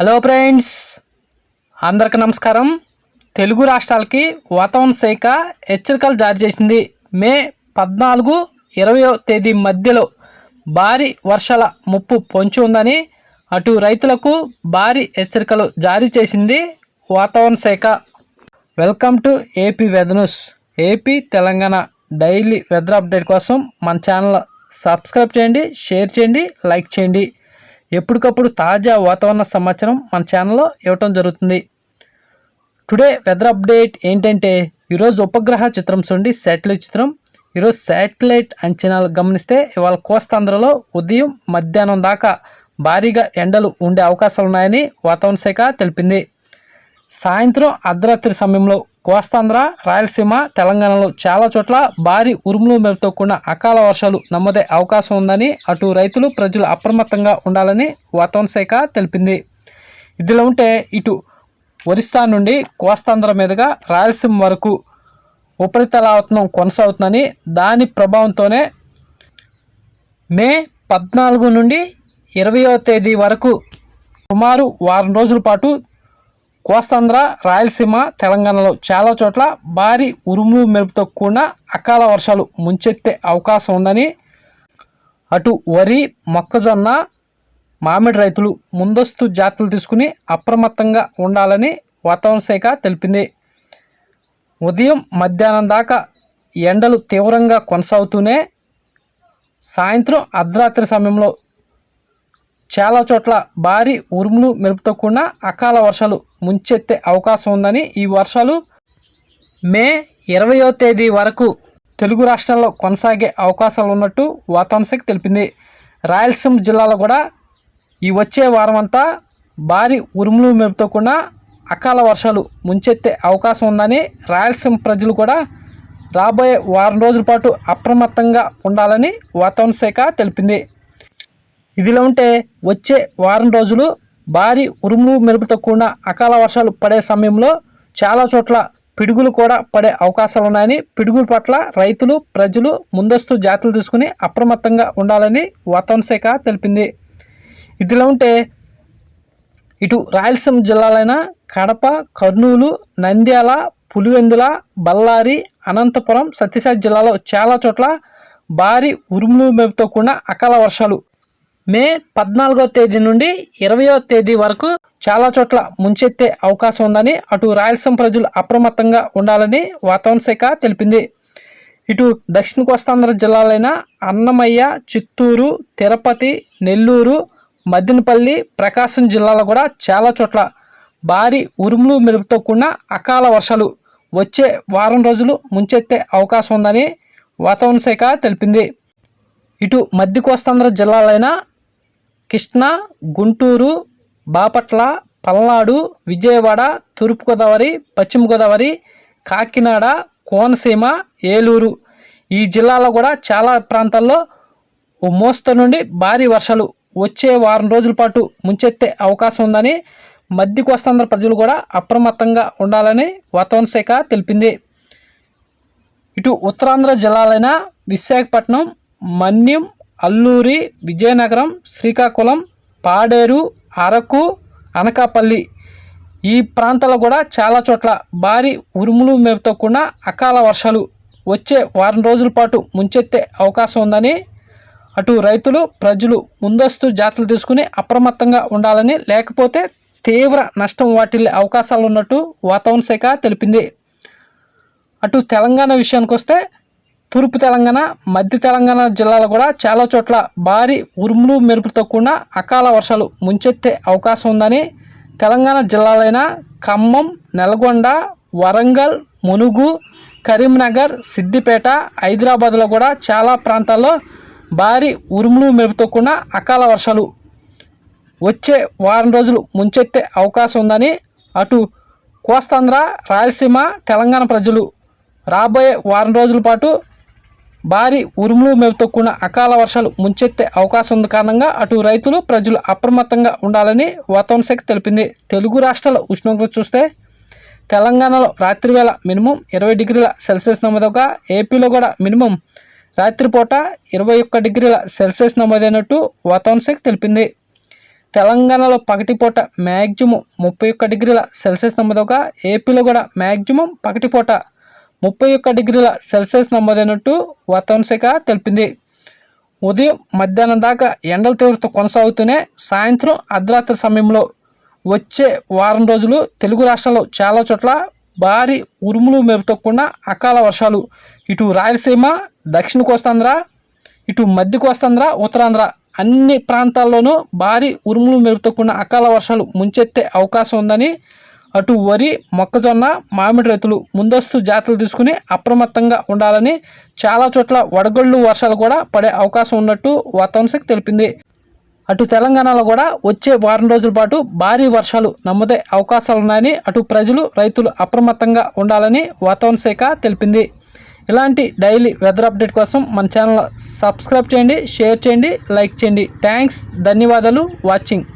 Hello friends అందరికి నమస్కారం. తెలుగు రాష్ట్రాలకి వాతావరణ శాఖ హెచ్చరికలు జారీ చేసింది. మే పద్నాలుగు ఇరవయో తేదీ మధ్యలో భారీ వర్షాల ముప్పు పొంచి ఉందని అటు రైతులకు భారీ హెచ్చరికలు జారీ చేసింది వాతావరణ శాఖ. Welcome to AP weather news AP Telangana daily weather update కోసం మన ఛానల్ సబ్స్క్రైబ్ చేయండి షేర్ చేయండి లైక్ చేయండి. ఎప్పటికప్పుడు తాజా వాతావరణ సమాచారం మన ఛానల్లో ఇవ్వటం జరుగుతుంది. టుడే వెదర్ అప్డేట్ ఏంటంటే ఈరోజు ఉపగ్రహ చిత్రం చూడండి శాటిలైట్ చిత్రం. ఈరోజు శాటిలైట్ అంచనాలు గమనిస్తే ఇవాళ కోస్తాంధ్రలో ఉదయం మధ్యాహ్నం దాకా భారీగా ఎండలు ఉండే అవకాశాలు ఉన్నాయని వాతావరణ శాఖ తెలిపింది. సాయంత్రం అర్ధరాత్రి సమయంలో కోస్తాంధ్ర రాయలసీమ తెలంగాణలో చాలా చోట్ల భారీ ఉరుములు మెరుపుతో కూడిన అకాల వర్షాలు నమ్మదే అవకాశం ఉందని అటు రైతులు ప్రజలు అప్రమత్తంగా ఉండాలని వాతావరణ శాఖ తెలిపింది. ఇదిలో ఉంటే ఇటు ఒరిస్సా నుండి కోస్తాంధ్ర మీదుగా రాయలసీమ వరకు ఉపరితలావతనం కొనసాగుతుందని దాని ప్రభావంతోనే మే పద్నాలుగు నుండి ఇరవయో తేదీ వరకు సుమారు వారం రోజుల పాటు కోస్తాంధ్ర రాయలసీమ తెలంగాణలో చాలా చోట్ల భారీ ఉరుములు మెరుపుతో కూడిన అకాల వర్షాలు ముంచెత్తే అవకాశం ఉందని అటు వరి మొక్కజొన్న మామిడి రైతులు ముందస్తు జాగ్రత్తలు తీసుకుని అప్రమత్తంగా ఉండాలని వాతావరణ శాఖ తెలిపింది. ఉదయం మధ్యాహ్నం దాకా ఎండలు తీవ్రంగా కొనసాగుతూనే సాయంత్రం అర్ధరాత్రి సమయంలో చాలా చోట్ల భారీ ఉరుములు మెరుపుతో కూడిన అకాల వర్షాలు ముంచెత్తే అవకాశం ఉందని ఈ వర్షాలు మే ఇరవయో తేదీ వరకు తెలుగు రాష్ట్రాల్లో కొనసాగే అవకాశాలు ఉన్నట్టు వాతావరణ శాఖ తెలిపింది. రాయలసీమ జిల్లాలో కూడా ఈ వచ్చే వారం అంతా భారీ ఉరుములు మెరుపుతో కూడిన అకాల వర్షాలు ముంచెత్తే అవకాశం ఉందని రాయలసీమ ప్రజలు కూడా రాబోయే వారం రోజుల పాటు అప్రమత్తంగా ఉండాలని వాతావరణ శాఖ తెలిపింది. ఇదిలా ఉంటే వచ్చే వారం రోజులు భారీ ఉరుములు మెరుపుతో కూడిన అకాల వర్షాలు పడే సమయంలో చాలా చోట్ల పిడుగులు కూడా పడే అవకాశాలు ఉన్నాయని పిడుగుల పట్ల రైతులు ప్రజలు ముందస్తు జాగ్రత్తలు తీసుకుని అప్రమత్తంగా ఉండాలని వాతావరణ శాఖ తెలిపింది. ఇదిలా ఉంటే ఇటు రాయలసీమ జిల్లాలైన కడప కర్నూలు నంద్యాల పులివెందుల బళ్ళారి అనంతపురం సత్యసాయి జిల్లాలో చాలా చోట్ల భారీ ఉరుములు మెరుపుతో కూడిన అకాల వర్షాలు మే పద్నాలుగో తేదీ నుండి ఇరవయో తేదీ వరకు చాలా చోట్ల ముంచెత్తే అవకాశం ఉందని అటు రాయలసీమ ప్రజలు అప్రమత్తంగా ఉండాలని వాతావరణ శాఖ తెలిపింది. ఇటు దక్షిణ కోస్తాంధ్ర జిల్లాలైన అన్నమయ్య చిత్తూరు తిరుపతి నెల్లూరు మద్దినపల్లి ప్రకాశం జిల్లాలో కూడా చాలా చోట్ల భారీ ఉరుములు మెరుపుతో కూడిన అకాల వర్షాలు వచ్చే వారం రోజులు ముంచెత్తే అవకాశం ఉందని వాతావరణ శాఖ తెలిపింది. ఇటు మధ్య కోస్తాంధ్ర జిల్లాలైన కృష్ణా గుంటూరు బాపట్ల పల్నాడు విజయవాడ తూర్పుగోదావరి పశ్చిమ గోదావరి కాకినాడ కోనసీమ ఏలూరు. ఈ జిల్లాలో కూడా చాలా ప్రాంతాల్లో ఓ మోస్తరు నుండి భారీ వర్షాలు వచ్చే వారం రోజుల పాటు ముంచెత్తే అవకాశం ఉందని మధ్య కోస్తాంధ్ర ప్రజలు కూడా అప్రమత్తంగా ఉండాలని వాతావరణ శాఖ తెలిపింది. ఇటు ఉత్తరాంధ్ర జిల్లాలైన విశాఖపట్నం మన్యం అల్లూరి విజయనగరం శ్రీకాకుళం పాడేరు అరకు అనకాపల్లి ఈ ప్రాంతాల్లో కూడా చాలా చోట్ల భారీ ఉరుములు మేపుతో కూడిన అకాల వర్షాలు వచ్చే వారం రోజుల పాటు ముంచెత్తే అవకాశం ఉందని అటు రైతులు ప్రజలు ముందస్తు జాగ్రత్తలు తీసుకుని అప్రమత్తంగా ఉండాలని లేకపోతే తీవ్ర నష్టం వాటిల్లే అవకాశాలు ఉన్నట్టు వాతావరణ శాఖ తెలిపింది. అటు తెలంగాణ విషయానికి వస్తే తూర్పు తెలంగాణ మధ్య తెలంగాణ జిల్లాలో కూడా చాలా చోట్ల భారీ ఉరుములు మెరుపులతో కూడిన అకాల వర్షాలు ముంచెత్తే అవకాశం ఉందని తెలంగాణ జిల్లాలైన ఖమ్మం నల్గొండ వరంగల్ మునుగు కరీంనగర్ సిద్దిపేట హైదరాబాద్లో కూడా చాలా ప్రాంతాల్లో భారీ ఉరుములు మెరుపుతో కూడిన అకాల వర్షాలు వచ్చే వారం రోజులు ముంచెత్తే అవకాశం ఉందని అటు కోస్తాంధ్ర రాయలసీమ తెలంగాణ ప్రజలు రాబోయే వారం రోజుల పాటు భారీ ఉరుములు మేపుతో కూడిన అకాల వర్షాలు ముంచెత్తే అవకాశం ఉంది కారణంగా అటు రైతులు ప్రజలు అప్రమత్తంగా ఉండాలని వాతావరణ శాఖ తెలిపింది. తెలుగు రాష్ట్రాల ఉష్ణోగ్రత చూస్తే తెలంగాణలో రాత్రి వేళ మినిమం ఇరవై డిగ్రీల సెల్సియస్ నమోదవగా ఏపీలో కూడా మినిమం రాత్రిపూట ఇరవై ఒక్క డిగ్రీల సెల్సియస్ నమోదైనట్టు వాతావరణ శాఖ తెలిపింది. తెలంగాణలో పగటిపూట మ్యాక్సిమం ముప్పై ఒక్క డిగ్రీల సెల్సియస్ నమోదవగా ఏపీలో కూడా మ్యాక్సిమం పగటిపూట ముప్పై ఒక్క డిగ్రీల సెల్సియస్ నమోదైనట్టు వాతావరణ శాఖ తెలిపింది. ఉదయం మధ్యాహ్నం దాకా ఎండల తీవ్రత కొనసాగుతూనే సాయంత్రం అర్ధరాత్రి సమయంలో వచ్చే వారం రోజులు తెలుగు రాష్ట్రాల్లో చాలా చోట్ల భారీ ఉరుములు మెరుపుతో కూడిన అకాల వర్షాలు. ఇటు రాయలసీమ దక్షిణ కోస్తాంధ్ర ఇటు మధ్య కోస్తాంధ్ర ఉత్తరాంధ్ర అన్ని ప్రాంతాల్లోనూ భారీ ఉరుములు మెరుపుతో కూడిన అకాల వర్షాలు ముంచెత్తే అవకాశం ఉందని అటు వరి మొక్కజొన్న మామిడి రైతులు ముందస్తు జాగ్రత్తలు తీసుకుని అప్రమత్తంగా ఉండాలని చాలా చోట్ల వడగళ్ళు వర్షాలు కూడా పడే అవకాశం ఉన్నట్టు వాతావరణ శాఖ తెలిపింది. అటు తెలంగాణలో కూడా వచ్చే వారం రోజుల పాటు భారీ వర్షాలు నమ్మదే అవకాశాలున్నాయని అటు ప్రజలు రైతులు అప్రమత్తంగా ఉండాలని వాతావరణ శాఖ తెలిపింది. ఇలాంటి డైలీ వెదర్ అప్డేట్ కోసం మన ఛానల్ సబ్స్క్రైబ్ చేయండి షేర్ చేయండి లైక్ చేయండి. థ్యాంక్స్ ధన్యవాదాలు వాచింగ్.